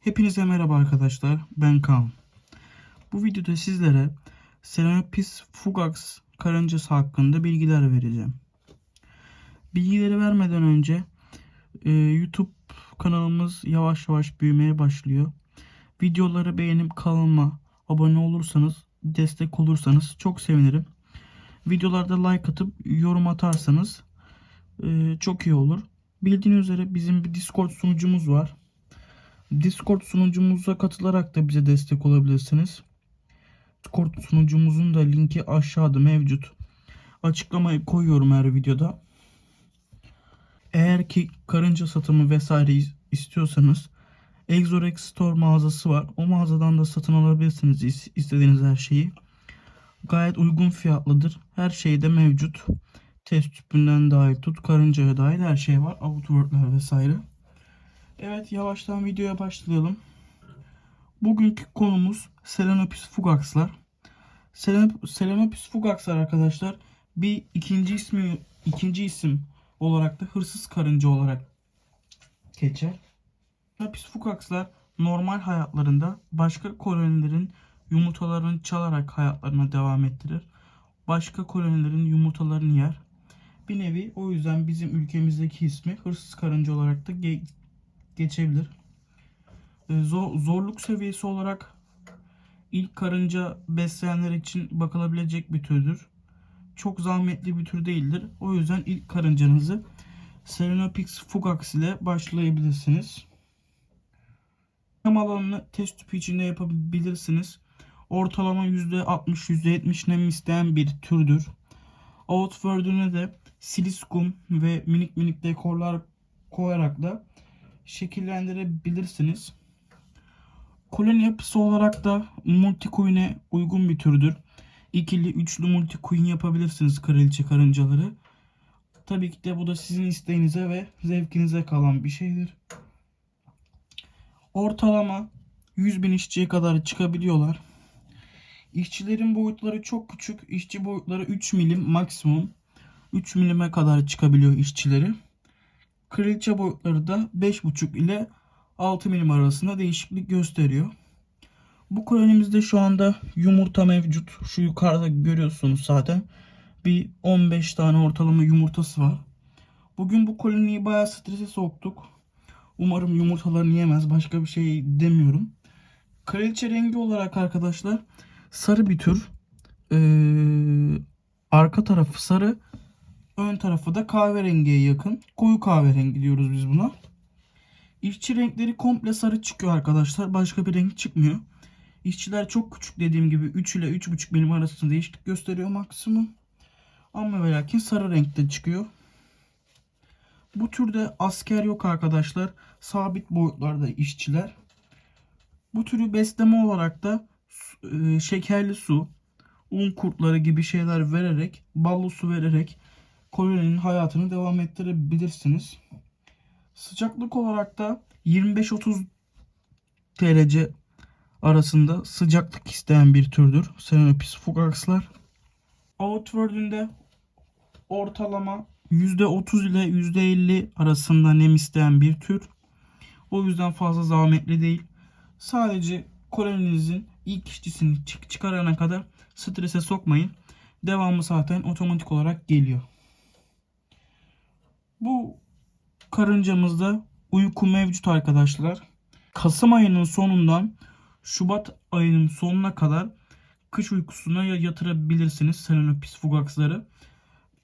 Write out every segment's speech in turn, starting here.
Hepinize merhaba arkadaşlar. Ben Kaan. Bu videoda sizlere Selenopis fugax karıncası hakkında bilgiler vereceğim. Bilgileri vermeden önce e, YouTube kanalımız yavaş yavaş büyümeye başlıyor. Videoları beğenip kanalıma abone olursanız, destek olursanız çok sevinirim. Videolarda like atıp yorum atarsanız e, çok iyi olur. Bildiğiniz üzere bizim bir Discord sunucumuz var. Discord sunucumuza katılarak da bize destek olabilirsiniz. Discord sunucumuzun da linki aşağıda mevcut. Açıklamayı koyuyorum her videoda. Eğer ki karınca satımı vesaire is- istiyorsanız Exorex Store mağazası var. O mağazadan da satın alabilirsiniz is- istediğiniz her şeyi. Gayet uygun fiyatlıdır. Her şey de mevcut. Test tüpünden dahil tut, karıncaya dahil her şey var. Outward'lar vesaire. Evet yavaştan videoya başlayalım. Bugünkü konumuz Selenopis fugax'lar. Selen- Selenopis fugax'lar arkadaşlar bir ikinci ismi ikinci isim olarak da hırsız karınca olarak geçer. Selenopis fugax'lar normal hayatlarında başka kolonilerin yumurtalarını çalarak hayatlarına devam ettirir. Başka kolonilerin yumurtalarını yer. Bir nevi o yüzden bizim ülkemizdeki ismi hırsız karınca olarak da geçebilir. Ee, zo- zorluk seviyesi olarak ilk karınca besleyenler için bakılabilecek bir türdür. Çok zahmetli bir tür değildir. O yüzden ilk karıncanızı Selenopix fugax ile başlayabilirsiniz. Hem alanını test tüpü içinde yapabilirsiniz. Ortalama %60-%70 nem isteyen bir türdür. Outward'üne de siliskum ve minik minik dekorlar koyarak da şekillendirebilirsiniz. Koloni yapısı olarak da multi uygun bir türdür. İkili, üçlü multi yapabilirsiniz kraliçe karıncaları. Tabii ki de bu da sizin isteğinize ve zevkinize kalan bir şeydir. Ortalama 100 bin işçiye kadar çıkabiliyorlar. İşçilerin boyutları çok küçük. İşçi boyutları 3 milim maksimum. 3 milime kadar çıkabiliyor işçileri. Kraliçe boyutları da 5,5 ile 6 milim arasında değişiklik gösteriyor. Bu kolonimizde şu anda yumurta mevcut. Şu yukarıda görüyorsunuz zaten. Bir 15 tane ortalama yumurtası var. Bugün bu koloniyi bayağı strese soktuk. Umarım yumurtalarını yemez. Başka bir şey demiyorum. Kraliçe rengi olarak arkadaşlar sarı bir tür. Ee, arka tarafı sarı. Ön tarafı da kahverengiye yakın. Koyu kahverengi diyoruz biz buna. İşçi renkleri komple sarı çıkıyor arkadaşlar. Başka bir renk çıkmıyor. İşçiler çok küçük dediğim gibi 3 ile 3,5 milim arasında değişiklik gösteriyor maksimum. Ama ve lakin sarı renkte çıkıyor. Bu türde asker yok arkadaşlar. Sabit boyutlarda işçiler. Bu türü besleme olarak da e, şekerli su, un kurtları gibi şeyler vererek, ballı su vererek koloninin hayatını devam ettirebilirsiniz. Sıcaklık olarak da 25-30 derece arasında sıcaklık isteyen bir türdür. Selenopis fugax'lar. Outward'ünde ortalama %30 ile %50 arasında nem isteyen bir tür. O yüzden fazla zahmetli değil. Sadece koloninizin ilk işçisini çık çıkarana kadar strese sokmayın. Devamı zaten otomatik olarak geliyor. Bu karıncamızda uyku mevcut arkadaşlar. Kasım ayının sonundan Şubat ayının sonuna kadar kış uykusuna ya- yatırabilirsiniz Selenopis fugaxları.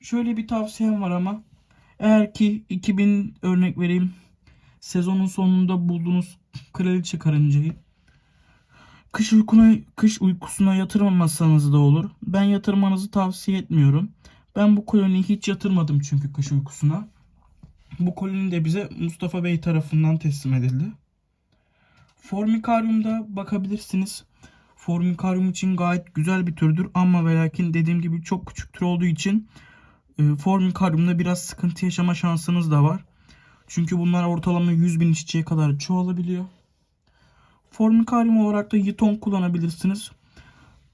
Şöyle bir tavsiyem var ama eğer ki 2000 örnek vereyim sezonun sonunda bulduğunuz kraliçe karıncayı kış uykuna kış uykusuna yatırmamanız da olur. Ben yatırmanızı tavsiye etmiyorum. Ben bu koloniyi hiç yatırmadım çünkü kış uykusuna. Bu koloni de bize Mustafa Bey tarafından teslim edildi. Formikaryumda bakabilirsiniz. Formikaryum için gayet güzel bir türdür ama ve lakin dediğim gibi çok küçük tür olduğu için e, Formikaryumda biraz sıkıntı yaşama şansınız da var. Çünkü bunlar ortalama 100 bin işçiye kadar çoğalabiliyor. Formikaryum olarak da Ytong kullanabilirsiniz.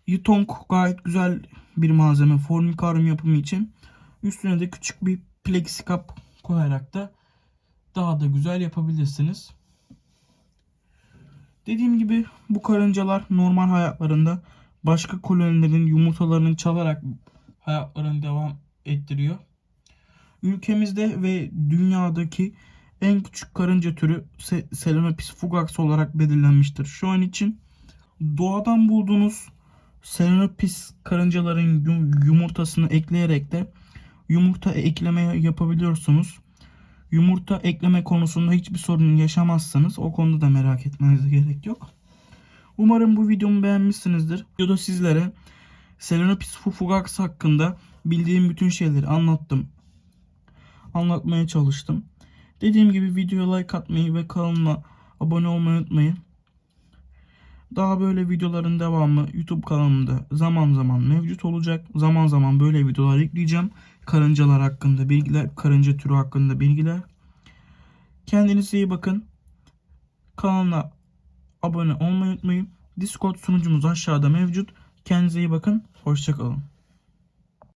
Ytong gayet güzel bir malzeme formikaryum yapımı için. Üstüne de küçük bir plexikap koyarak da daha da güzel yapabilirsiniz. Dediğim gibi bu karıncalar normal hayatlarında başka kolonilerin yumurtalarını çalarak hayatlarını devam ettiriyor. Ülkemizde ve dünyadaki en küçük karınca türü Se- Selenopis fugax olarak belirlenmiştir. Şu an için doğadan bulduğunuz Selenopis karıncaların yum- yumurtasını ekleyerek de yumurta ekleme yapabiliyorsunuz. Yumurta ekleme konusunda hiçbir sorun yaşamazsanız o konuda da merak etmenize gerek yok. Umarım bu videomu beğenmişsinizdir. Videoda sizlere Selenopis fugax hakkında bildiğim bütün şeyleri anlattım. Anlatmaya çalıştım. Dediğim gibi videoya like atmayı ve kanalıma abone olmayı unutmayın. Daha böyle videoların devamı YouTube kanalımda zaman zaman mevcut olacak. Zaman zaman böyle videolar ekleyeceğim. Karıncalar hakkında bilgiler, karınca türü hakkında bilgiler. Kendinize iyi bakın. Kanala abone olmayı unutmayın. Discord sunucumuz aşağıda mevcut. Kendinize iyi bakın. Hoşçakalın.